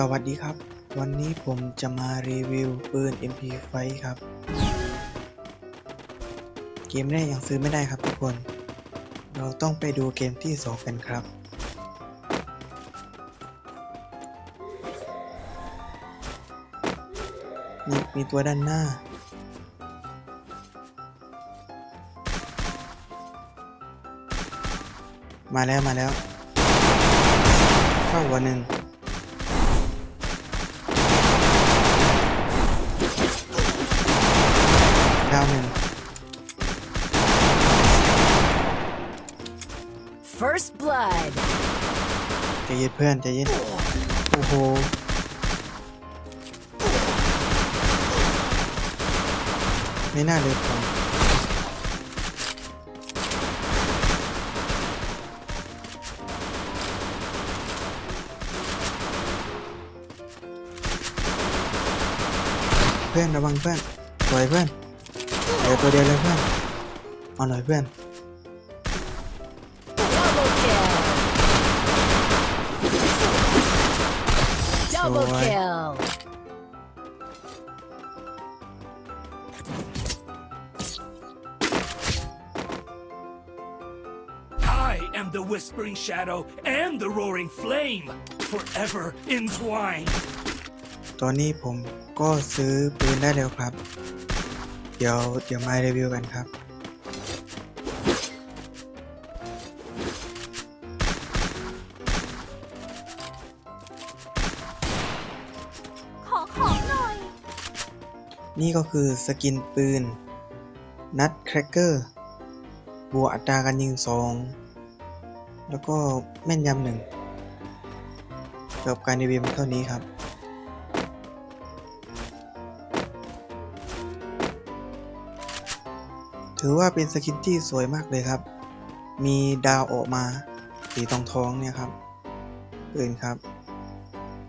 สวัสดีครับ วันนี้ผมจะมารีวิวปืน MP5 ครับ เกมแรกยังซื้อไม่ได้ครับทุกคน เราต้องไปดูเกมที่ 2 กันครับ มีมีตัวด้านหน้า มาแล้วมาแล้ว เข้าหัวหนึ่ง ดาวหนึ่ง First blood. ใจเย็นเพื่อนใจเย็นโอ้โหไม่น่าเลยผมเพื่อนระวังเพื่อนสวยเพื่อน เดี๋ยวตัวเดียวเลยเพื่อนเอาหน่อยเพื่อน Double kill. Double Rồi. kill. I am the Whispering Shadow and the Roaring Flame, forever entwined. ตอนนี้ผมก็ซื้อปืนได้แล้วครับ เดี๋ยวเดี๋ยวมารีวิวกันครับ ขอของหน่อย นี่ก็คือสกินปืน นัดแครกเกอร์บวกอัตราการยิงสอง แล้วก็แม่นยำหนึ่งจบการรีวิวเท่านี้ครับ ถือว่าเป็นสกินที่สวยมากเลยครับ มีดาวออกมา สีทองทองๆเนี่ยครับปืนครับ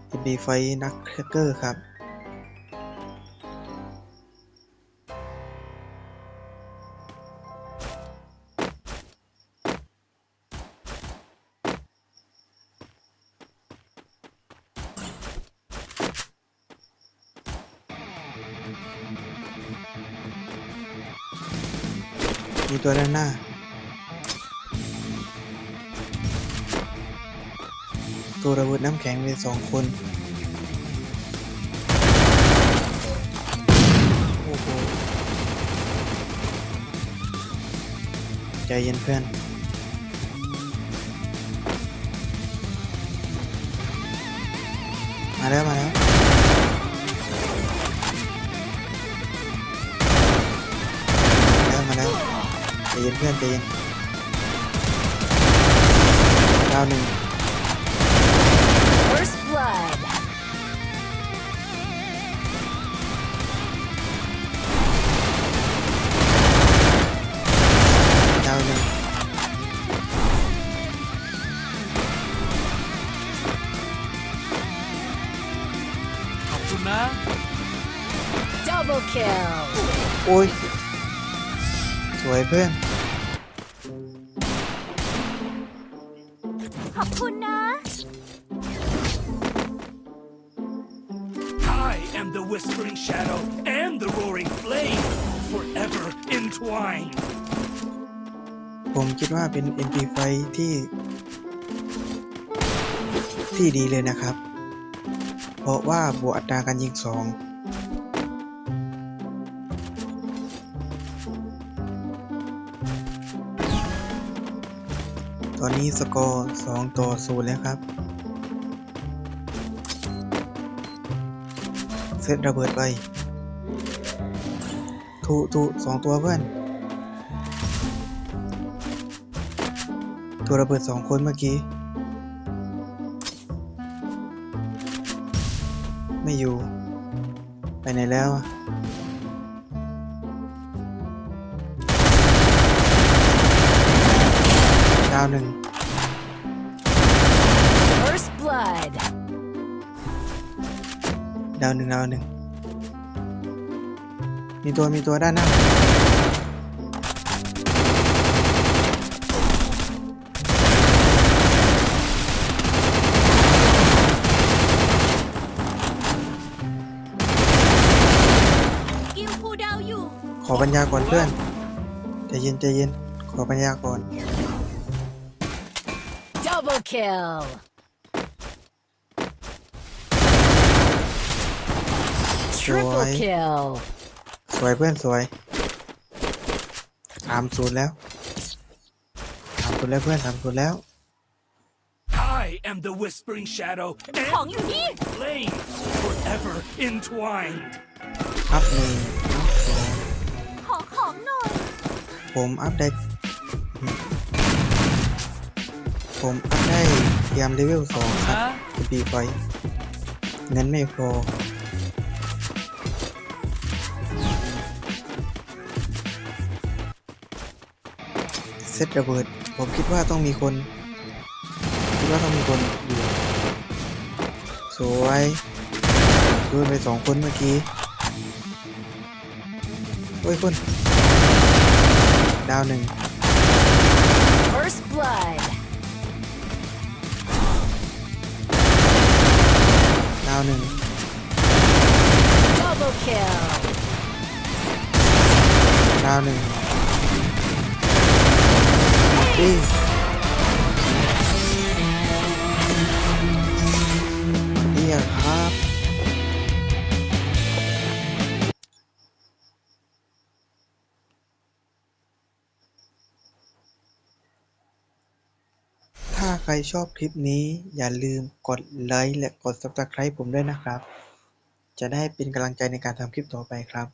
จะมีไฟนักแครกเกอร์ครับ มีตัวด้านหน้า ตัวระเบิดน้ำแข็งเป็นสองคน โอ้โห ใจเย็นเพื่อนมาแล้ว มาแล้ว ย็นเพื่อนใจเย็นดาวหนึ่ง First blood. ดาวหนึ่ง ขอบคุณนะ Double kill. โอ้ย สวยเพื่อน อบคุณนะ I am the Whispering Shadow and the Roaring Flame, forever entwined. ผมคิดว่าเป็น MP5 ที่ ที่ดีเลยนะครับ เพราะว่าบวกอัตราการยิงสอง อนนี้สกอร์2ต่อ0แล้วครับเซตระเบิดไปถูถูสองตัวเพื่อน ตัวระเบิดสองคนเมื่อกี้ ไม่อยู่ ไปไหนแล้วาวหนึ่ง First blood ดาวหนึ่งดาวหนึ่ง มีตัวมีตัวด้านหน้า กิลคูลดาวอยู่ ขอปัญญาก่อนเพื่อนใจเย็นใจเย็น ขอปัญญาก่อน Double kill. สวย Triple kill. สวยเพื่อนสวยสามศูนย์แล้วสามศูนย์แล้วเพื่อนสามศูนย์แล้ว I am the whispering shadow and ของอยู่นี่ flame, forever entwined. อัพหนึ่งอัพสองขอของหน่อย ผมอัพได้ ผมอัพได้เตรียมเลเวลสองครับปีไฟเงินไม่พอ เซตระเบิด ผมคิดว่าต้องมีคน คิดว่าต้องมีคนอยู่สวยโดนไปสองคนเมื่อกี้ โอ้ยคน ดาวหนึ่ง หนึ่ง Double kill. ดาวหนึ่งดี รชอบคลิปนี้ อย่าลืมกดไลค์และกด subscribe ผมด้วยนะครับ จะได้เป็นกำลังใจในการทำคลิปต่อไปครับ